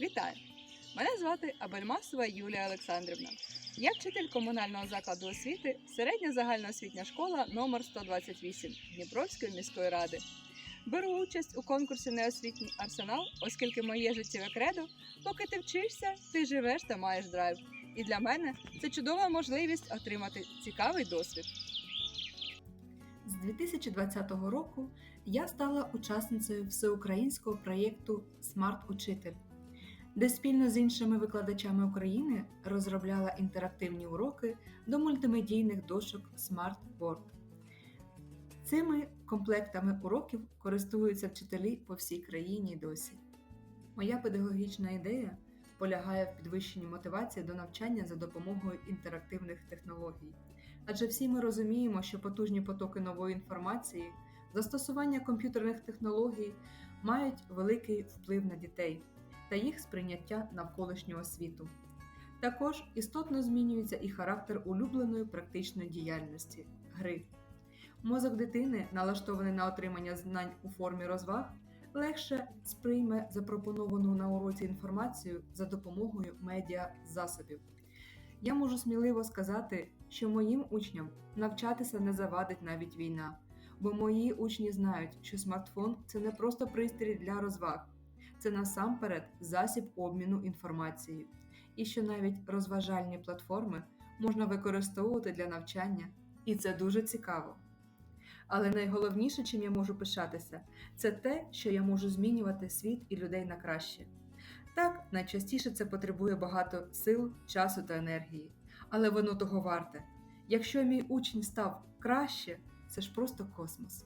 Вітаю! Мене звати Абельмасова Юлія Олександрівна. Я вчитель комунального закладу освіти, середня загальноосвітня школа номер 128 Дніпровської міської ради. Беру участь у конкурсі Неосвітній арсенал, оскільки моє життєве кредо, поки ти вчишся, ти живеш та маєш драйв. І для мене це чудова можливість отримати цікавий досвід. З 2020 року я стала учасницею всеукраїнського проєкту Смарт Учитель, де спільно з іншими викладачами України розробляла інтерактивні уроки до мультимедійних дошок Smart Board. Цими комплектами уроків користуються вчителі по всій країні досі. Моя педагогічна ідея полягає в підвищенні мотивації до навчання за допомогою інтерактивних технологій. Адже всі ми розуміємо, що потужні потоки нової інформації, застосування комп'ютерних технологій мають великий вплив на дітей та їх сприйняття навколишнього світу. Також істотно змінюється і характер улюбленої практичної діяльності гри. Мозок дитини, налаштований на отримання знань у формі розваг, легше сприйме запропоновану на уроці інформацію за допомогою медіа засобів. Я можу сміливо сказати, що моїм учням навчатися не завадить навіть війна, бо мої учні знають, що смартфон це не просто пристрій для розваг, це насамперед засіб обміну інформацією, і що навіть розважальні платформи можна використовувати для навчання, і це дуже цікаво. Але найголовніше, чим я можу пишатися, це те, що я можу змінювати світ і людей на краще. Так, найчастіше це потребує багато сил, часу та енергії, але воно того варте. Якщо мій учень став краще, це ж просто космос.